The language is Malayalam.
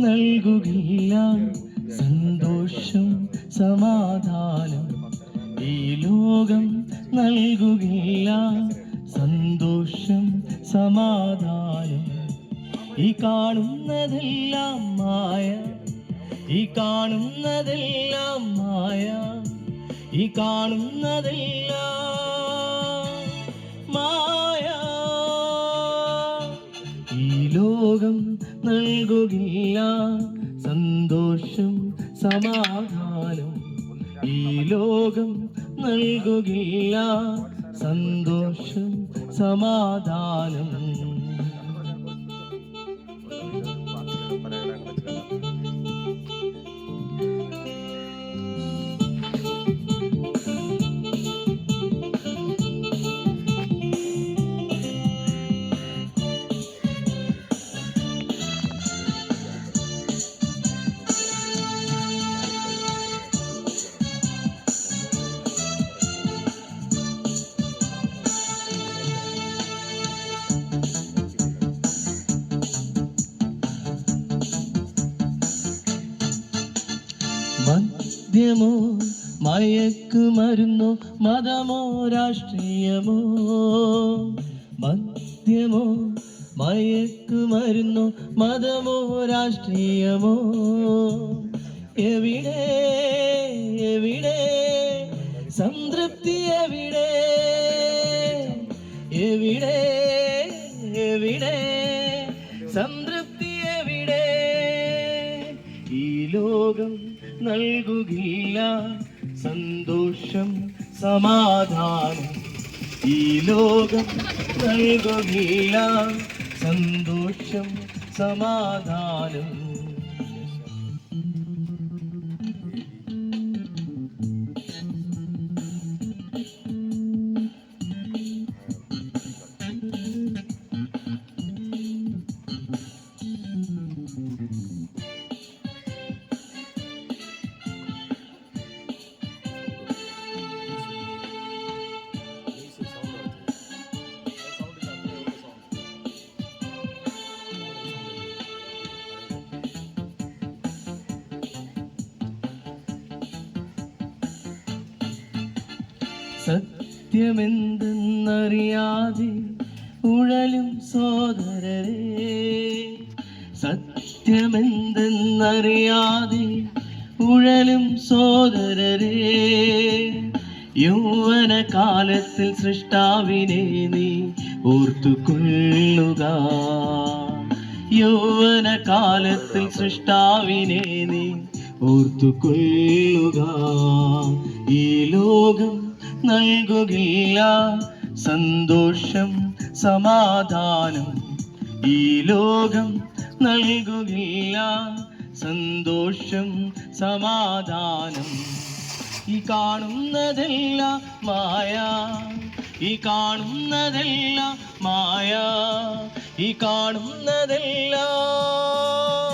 നൽകുകില്ല. സന്തോഷം സമാധാനം ഈ ലോകം നൽകുകില്ല. സന്തോഷം സമാധാനം ഈ കാണുന്നതെല്ലാം മായ ഈ കാണുന്നതെല്ലാം മായ ഈ കാണുന്നതെല്ലാം മായ. ഈ ലോകം സന്തോഷം സമാധാനം ഈ ലോകം നൽകുകില്ല. സന്തോഷം സമാധാനം. മദ്യമോ മയക്കുമരുന്നോ മതമോ രാഷ്ട്രീയമോ? മദ്യമോ മയക്കുമരുന്നോ മതമോ രാഷ്ട്രീയമോ? എവിടെ എവിടെ? സംതൃപ്തി എവിടെ? എവിടെ എവിടെ? സംതൃപ്തി എവിടെ? ഈ ലോകം നൽകുകില്ല. സന്തോഷം സമാധാനം ഈ ലോകം നൽകുകില്ല. സന്തോഷം സമാധാനം. സത്യമെന്തെന്നറിയാതെ ഉഴലും സോദരരെ. സത്യമെന്തെന്നറിയാതെ ഉഴലും സോദരരെ. യൗവന കാലത്തിൽ സൃഷ്ടാവിനെ നീ ഓർത്തുകൊള്ളുക. യൗവന കാലത്തിൽ സൃഷ്ടാവിനെ നീ ഓർത്തുകൊള്ളുക. ഈ ലോകം നൽകുകില്ല. സന്തോഷം സമാധാനം ഈ ലോകം നൽകുകില്ല. സന്തോഷം സമാധാനം ഈ കാണുന്നതല്ല മായ. ഈ കാണുന്നതല്ല മായ. ഈ കാണുന്നതെല്ലാം